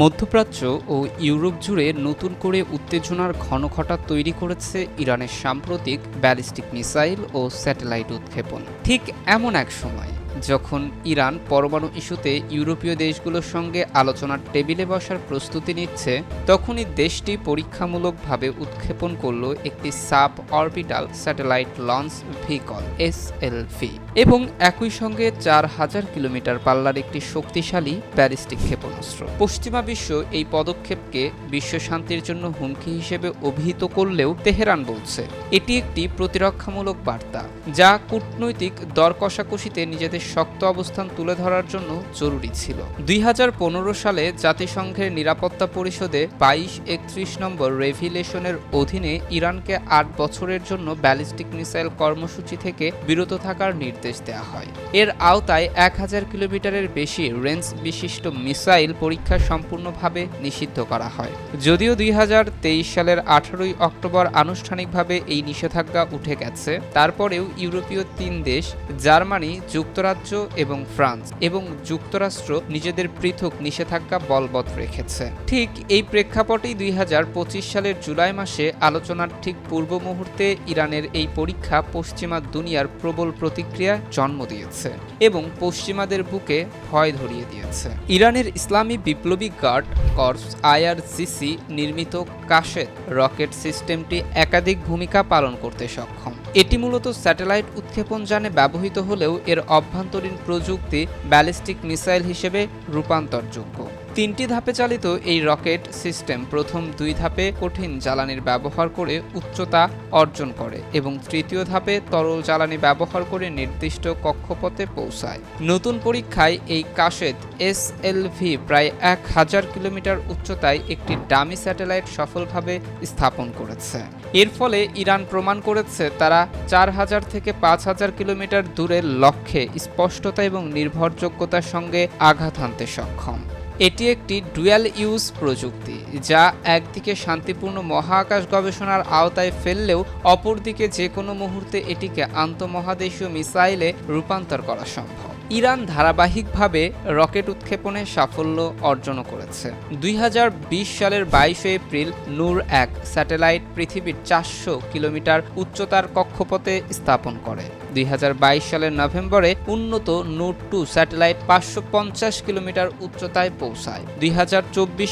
মধ্যপ্রাচ্য ও ইউরোপ জুড়ে নতুন করে উত্তেজনার ঘনঘটা তৈরি করেছে ইরানের সাম্প্রতিক ব্যালিস্টিক মিসাইল ও স্যাটেলাইট উৎক্ষেপণ। ঠিক এমন এক সময় যখন ইরান পরমাণু ইস্যুতে ইউরোপীয় দেশগুলোর সঙ্গে আলোচনার টেবিলে বসার প্রস্তুতি নিচ্ছে, তখনই দেশটি পরীক্ষামূলকভাবে উৎক্ষেপণ করল একটি suborbital satellite launch vehicle SLV এবং একই সঙ্গে চার হাজার কিলোমিটার পাল্লার একটি শক্তিশালী ব্যালিস্টিক ক্ষেপণাস্ত্র। পশ্চিমা বিশ্ব এই পদক্ষেপকে বিশ্ব শান্তির জন্য হুমকি হিসেবে অভিহিত করলেও তেহরান বলছে, এটি একটি প্রতিরক্ষামূলক বার্তা, যা কূটনৈতিক দর কষাকষিতে নিজেদের শক্ত অবস্থান তুলে ধরার জন্য জরুরি ছিল। দুই হাজার পনেরো সালে জাতিসংঘের নিরাপত্তা পরিষদে বাইশ একত্রিশ নম্বর রেভিলেশনের অধীনে ইরানকে আট বছরের জন্য ব্যালিস্টিক মিসাইল কর্মসূচি থেকে বিরত থাকার নির্দেশ দেওয়া হয়। এর আওতায় এক হাজার কিলোমিটারের বেশি রেঞ্জ বিশিষ্ট মিসাইল পরীক্ষা সম্পূর্ণভাবে নিষিদ্ধ করা হয়। যদিও দুই হাজার তেইশ সালের আঠারোই অক্টোবর আনুষ্ঠানিকভাবে এই নিষেধাজ্ঞা উঠে গেছে, তারপরেও ইউরোপীয় তিন দেশ, জার্মানি, যুক্তরাজ্য এবং ফ্রান্স এবং যুক্তরাষ্ট্র নিজেদের পৃথক নিষেধাজ্ঞা বলবৎ রেখেছে। ঠিক এই প্রেক্ষাপটেই দুই হাজার পঁচিশ সালের জুলাই মাসে আলোচনার ঠিক পূর্ব মুহূর্তে ইরানের এই পরীক্ষা পশ্চিমা দুনিয়ার প্রবল প্রতিক্রিয়া জন্ম দিয়েছে এবং পশ্চিমাদের বুকে ভয় ধরিয়ে দিয়েছে। ইরানের ইসলামী বিপ্লবী গার্ড কর্পস আইআরজিসি নির্মিত কাশেদ রকেট সিস্টেমটি একাধিক ভূমিকা পালন করতে সক্ষম। এটি মূলত স্যাটেলাইট উৎক্ষেপণ যানে ব্যবহৃত হলেও এর অভ্যন্তরীণ প্রযুক্তি ব্যালিস্টিক মিসাইল হিসেবে রূপান্তরযোগ্য। তিনটি ধাপে চালিত এই রকেট সিস্টেম প্রথম দুই ধাপে কঠিন জ্বালানির ব্যবহার করে উচ্চতা অর্জন করে এবং তৃতীয় ধাপে তরল জ্বালানি ব্যবহার করে নির্দিষ্ট কক্ষপথে পৌঁছায়। নতুন পরীক্ষায় এই কাশেদ এসএলভি প্রায় এক হাজার কিলোমিটার উচ্চতায় একটি ডামি স্যাটেলাইট সফলভাবে স্থাপন করেছে। এর ফলে ইরান প্রমাণ করেছে তারা চার হাজার থেকে পাঁচ হাজার কিলোমিটার দূরের লক্ষ্যে স্পষ্টতা এবং নির্ভরযোগ্যতার সঙ্গে আঘাত হানতে সক্ষম। এটি একটি ডুয়াল ইউজ প্রযুক্তি, যা একদিকে শান্তিপূর্ণ মহাকাশ গবেষণার আওতায় ফেললেও অপরদিকে যে কোনো মুহূর্তে এটিকে আন্তঃমহাদেশীয় মিসাইলে রূপান্তর করা সম্ভব। ইরান ধারাবাহিকভাবে রকেট উৎক্ষেপণে সাফল্য অর্জন করেছে। দুই হাজার বিশ সালের বাইশে এপ্রিল নূর এক স্যাটেলাইট পৃথিবীর চারশো কিলোমিটার উচ্চতার কক্ষপথে স্থাপন করে। দুই হাজার বাইশ সালের নভেম্বরে উন্নত নূর টু স্যাটেলাইট পাঁচশো পঞ্চাশ কিলোমিটার উচ্চতায় পৌঁছায়। দুই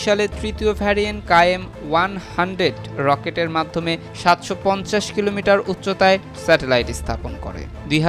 সালে তৃতীয় ভ্যারিয়েন্ট কায়েম ওয়ান হান্ড্রেড রকেটের মাধ্যমে সাতশো পঞ্চাশ কিলোমিটার উচ্চতায় স্যাটেলাইট স্থাপন করে। দুই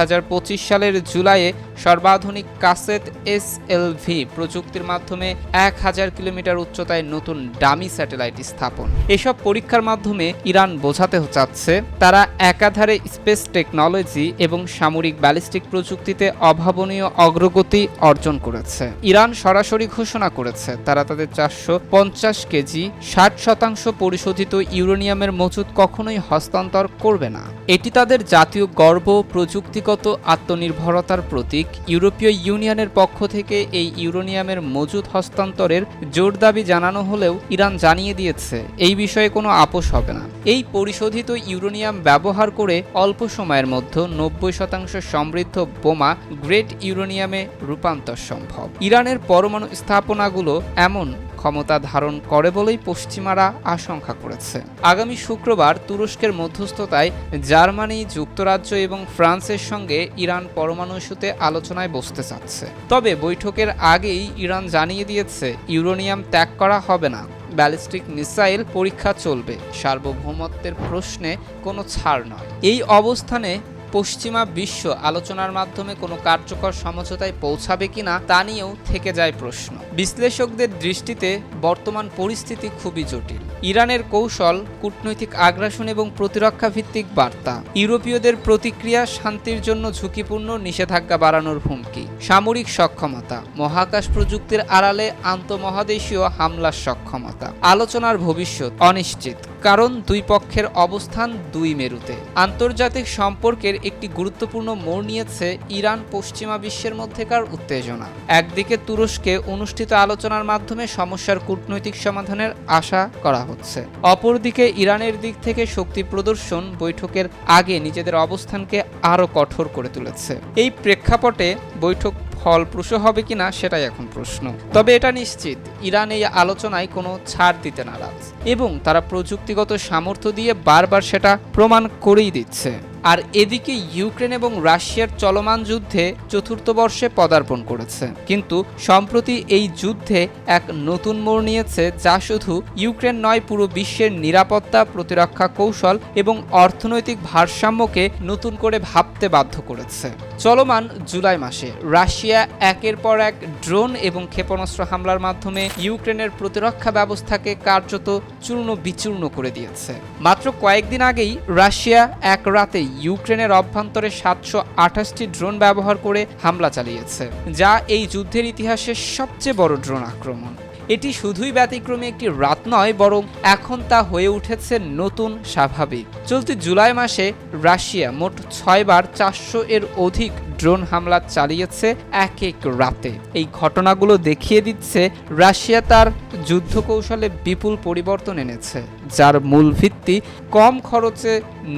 সালের জুলাইয়ে সর্বাধুনিক কাসেট এসএলভি প্রযুক্তির মাধ্যমে এক হাজার কিলোমিটার উচ্চতায় নতুন ডামি স্যাটেলাইট স্থাপন। এসব পরীক্ষার মাধ্যমে ইরান বোঝাতে চাচ্ছে, তারা একাধারে স্পেস টেকনোলজি এবং সামরিক ব্যালিস্টিক প্রযুক্তিতে অভাবনীয় অগ্রগতি অর্জন করেছে। ইরান সরাসরি ঘোষণা করেছে, তারা তাদের চারশো পঞ্চাশ কেজি, ষাট শতাংশ পরিশোধিত ইউরেনিয়ামের মজুদ কখনোই হস্তান্তর করবে না। এটি তাদের জাতীয় গর্ব, প্রযুক্তিগত আত্মনির্ভরতার প্রতীক। ইউরোপীয় ইউনিয়নের পক্ষ থেকে এই ইউরেনিয়ামের মজুদ হস্তান্তরের জোর দাবি জানানো হলেও ইরান জানিয়ে দিয়েছে, এই বিষয়ে কোনো আপোষ হবে না। এই পরিশোধিত ইউরেনিয়াম ব্যবহার করে অল্প সময়ের মধ্যে নব্বই শতাংশ সমৃদ্ধ বোমা গ্রেট ইউরেনিয়ামে রূপান্তর সম্ভব। ইরানের পরমাণু স্থাপনাগুলো এমন ক্ষমতা ধারণ করে বলেই পশ্চিমারা আশঙ্কা করেছে। আগামী শুক্রবার তুরস্কের মধ্যস্থতায় জার্মানি, যুক্তরাজ্য এবং ফ্রান্সের সঙ্গে ইরান পরমাণু ইস্যুতে আলোচনায় বসতে চাচ্ছে। তবে বৈঠকের আগেই ইরান জানিয়ে দিয়েছে, ইউরেনিয়াম ত্যাগ করা হবে না। ব্যালিস্টিক মিসাইল পরীক্ষা চলবে। সার্বভৌমত্বের প্রশ্নে কোনো ছাড় নয়। এই অবস্থানে পশ্চিমা বিশ্ব আলোচনার মাধ্যমে কোনো কার্যকর সমঝোতায় পৌঁছাবে কিনা তা নিয়েও থেকে যায় প্রশ্ন। বিশ্লেষকদের দৃষ্টিতে বর্তমান পরিস্থিতি খুবই জটিল। ইরানের কৌশল, কূটনৈতিক আগ্রাসন এবং প্রতিরক্ষা ভিত্তিক বার্তা, ইউরোপীয়দের প্রতিক্রিয়া, শান্তির জন্য ঝুঁকিপূর্ণ নিষেধাজ্ঞা বাড়ানোর হুমকি, সামরিক সক্ষমতা, মহাকাশ প্রযুক্তির আড়ালে আন্তঃমহাদেশীয় হামলার সক্ষমতা, আলোচনার ভবিষ্যৎ অনিশ্চিত। কারণ দুই পক্ষের অবস্থান দুই মেরুতে। আন্তর্জাতিক সম্পর্কের একটি গুরুত্বপূর্ণ মোড় নিয়েছে ইরান পশ্চিমা বিশ্বের মধ্যেকার উত্তেজনা। একদিকে তুরস্কে অনুষ্ঠিত আলোচনার মাধ্যমে সমস্যার কূটনৈতিক সমাধানের আশা করা হচ্ছে। অপরদিকে ইরানের দিক থেকে শক্তি প্রদর্শন বৈঠকের আগে নিজেদের অবস্থানকে আরও কঠোর করে তুলেছে। এই প্রেক্ষাপটে বৈঠক ফলপ্রসূ হবে কিনা সেটাই এখন প্রশ্ন। তবে এটা নিশ্চিত, ইরান এই আলোচনায় কোনো ছাড় দিতে নারাজ এবং তারা প্রযুক্তিগত সামর্থ্য দিয়ে বারবার সেটা প্রমাণ করেই দিচ্ছে। আর এদিকে ইউক্রেন এবং রাশিয়ার চলমান যুদ্ধে চতুর্থ বর্ষে পদার্পণ করেছে। কিন্তু সম্প্রতি এই যুদ্ধে এক নতুন মোড় নিয়েছে যা শুধু ইউক্রেন নয়, পুরো বিশ্বের নিরাপত্তা, প্রতিরক্ষা কৌশল এবং অর্থনৈতিক ভারসাম্যকে নতুন করে ভাবতে বাধ্য করেছে। চলমান জুলাই মাসে রাশিয়া একের পর এক ড্রোন এবং ক্ষেপণাস্ত্র হামলার মাধ্যমে ইউক্রেনের প্রতিরক্ষা ব্যবস্থাকে কার্যত চূর্ণ বিচূর্ণ করে দিয়েছে। মাত্র কয়েকদিন আগেই রাশিয়া এক রাতে ইউক্রেনের অভ্যন্তরে সাতশো আঠাশটি ড্রোন ব্যবহার করে হামলা চালিয়েছে, যা এই যুদ্ধের ইতিহাসের সবচেয়ে বড় ড্রোন আক্রমণ। এটি শুধুই ব্যতিক্রমী একটি রাত নয়, বরং এখন তা হয়ে উঠেছে নতুন স্বাভাবিক। চলতি জুলাই মাসে রাশিয়া মোট ছয়বার চারশো এর অধিক ড্রোন হামলা চালিয়েছে এক এক রাতে। এই ঘটনাগুলো দেখিয়ে দিচ্ছে রাশিয়া তার যুদ্ধ কৌশলে বিপুল পরিবর্তন এনেছে, যার মূল ভিত্তি কম খরচে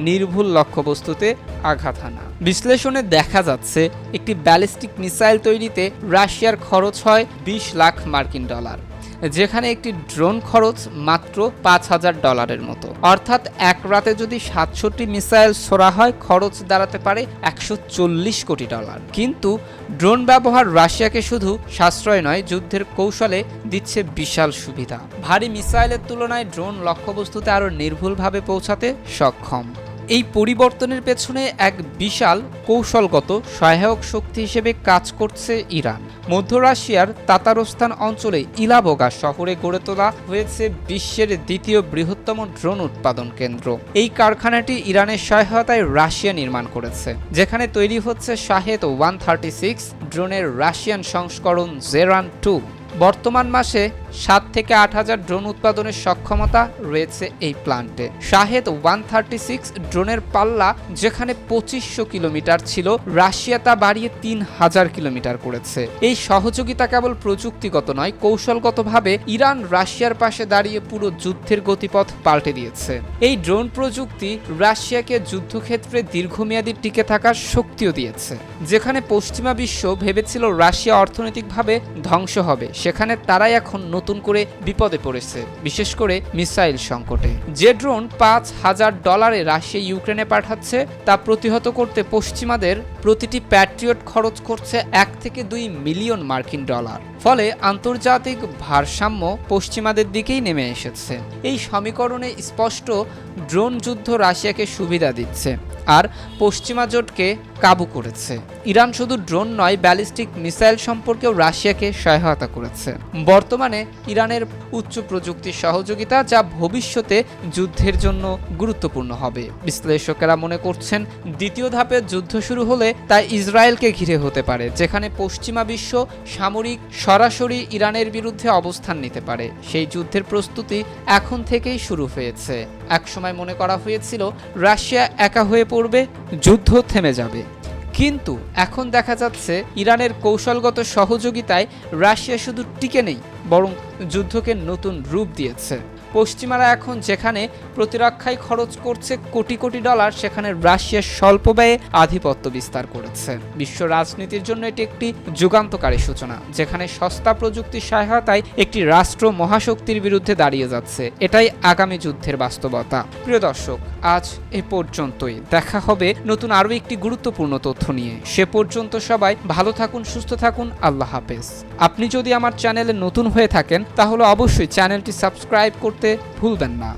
নির্ভুল লক্ষ্যবস্তুতে আঘাত হানা। বিশ্লেষণে দেখা যাচ্ছে, একটি ব্যালিস্টিক মিসাইল তৈরিতে রাশিয়ার খরচ হয় বিশ লাখ মার্কিন ডলার। যেখানে একটি ড্রোন খরচ মাত্র পাঁচ হাজার ডলারের মতো। অর্থাৎ এক রাতে যদি সাতষট্টি মিসাইল ছোড়া হয়, খরচ দাঁড়াতে পারে একশো চল্লিশ কোটি ডলার। কিন্তু ড্রোন ব্যবহার রাশিয়াকে শুধু সাশ্রয় নয়, যুদ্ধের কৌশলে দিচ্ছে বিশাল সুবিধা। ভারী মিসাইলের তুলনায় ড্রোন লক্ষ্যবস্তুতে আরও নির্ভুলভাবে পৌঁছাতে সক্ষম। এই পরিবর্তনের পেছনে এক বিশাল কৌশলগত সহায়ক শক্তি হিসেবে কাজ করছে ইরান। মধ্য রাশিয়ার তাতারস্তান অঞ্চলে ইলাবোগা শহরে গড়ে তোলা হয়েছে বিশ্বের দ্বিতীয় বৃহত্তম ড্রোন উৎপাদন কেন্দ্র। এই কারখানাটি ইরানের সহায়তায় রাশিয়া নির্মাণ করেছে, যেখানে তৈরি হচ্ছে শাহেদ ওয়ান থার্টি সিক্স ড্রোনের রাশিয়ান সংস্করণ জেরান টু। বর্তমান মাসে সাত থেকে আট হাজার ড্রোন উৎপাদনের সক্ষমতা রয়েছে এই প্লান্টে শাহেদ ওয়ান থার্টি সিক্স ড্রোনের পাল্লা, যেখানে পঁচিশশো কিলোমিটার ছিল, রাশিয়া তা বাড়িয়ে তিন হাজার কিলোমিটার করেছে। এই সহযোগিতা কেবল প্রযুক্তিগত নয়, কৌশলগতভাবে ইরান রাশিয়ার পাশে দাঁড়িয়ে পুরো যুদ্ধের গতিপথ পাল্টে দিয়েছে। এই ড্রোন প্রযুক্তি রাশিয়াকে যুদ্ধক্ষেত্রে দীর্ঘমেয়াদী টিকে থাকার শক্তিও দিয়েছে, যেখানে পশ্চিমা বিশ্ব ভেবেছিল রাশিয়া অর্থনৈতিকভাবে ধ্বংস হবে। সেখানে তারাই এখন নতুন করে বিপদে পড়েছে, বিশেষ করে মিসাইল সংকটে। যে ড্রোন পাঁচ হাজার ডলারে রাশিয়া ইউক্রেনে পাঠাচ্ছে, তা প্রতিহত করতে পশ্চিমাদের প্রতিটি প্যাট্রিয়ট খরচ করছে এক থেকে দুই মিলিয়ন মার্কিন ডলার। ফলে আন্তর্জাতিক ভারসাম্য পশ্চিমাদের দিকেই নেমে এসেছে। এই সমীকরণে স্পষ্ট ড্রোন যুদ্ধ রাশিয়াকে সুবিধা দিচ্ছে, আর পশ্চিমা জোটকে কাবু করেছে। ইরান শুধু ড্রোন নয়, ব্যালিস্টিক মিসাইল সম্পর্কেও রাশিয়াকে সহায়তা করেছে। বর্তমানে ইরানের উচ্চ প্রযুক্তির সহযোগিতা যা ভবিষ্যতে যুদ্ধের জন্য গুরুত্বপূর্ণ হবে। বিশ্লেষকেরা মনে করছেন, দ্বিতীয় ধাপে যুদ্ধ শুরু হলে তা ইসরায়েলকে ঘিরে হতে পারে, যেখানে পশ্চিমা বিশ্ব সামরিক সরাসরি ইরানের বিরুদ্ধে অবস্থান নিতে পারে। সেই যুদ্ধের প্রস্তুতি এখন থেকেই শুরু হয়েছে। একসময় মনে করা হয়েছিল, রাশিয়া একা হয়ে পড়বে, যুদ্ধ থেমে যাবে। কিন্তু এখন দেখা যাচ্ছে ইরানের কৌশলগত সহযোগিতায় রাশিয়া শুধু টিকে নেই, বরং যুদ্ধকে নতুন রূপ দিয়েছে। পশ্চিমারা এখন যেখানে প্রতিরক্ষায় খরচ করছে কোটি কোটি ডলার, সেখানে রাশিয়া স্বল্প ব্যয়ে আধিপত্য বিস্তার করেছে। বিশ্ব রাজনীতির জন্য এটি একটি যুগান্তকারী সূচনা, যেখানে সস্তা প্রযুক্তির সহায়তায় একটি রাষ্ট্র মহাশক্তির বিরুদ্ধে দাঁড়িয়ে যাচ্ছে। এটাই আগামী যুদ্ধের বাস্তবতা। প্রিয় দর্শক, আজ এ পর্যন্তই। দেখা হবে নতুন আরও একটি গুরুত্বপূর্ণ তথ্য নিয়ে। সে পর্যন্ত সবাই ভালো থাকুন, সুস্থ থাকুন। আল্লাহ হাফেজ। আপনি যদি আমার চ্যানেলে নতুন হয়ে থাকেন, তাহলে অবশ্যই চ্যানেলটি সাবস্ক্রাইব করতে ভুলবেন না।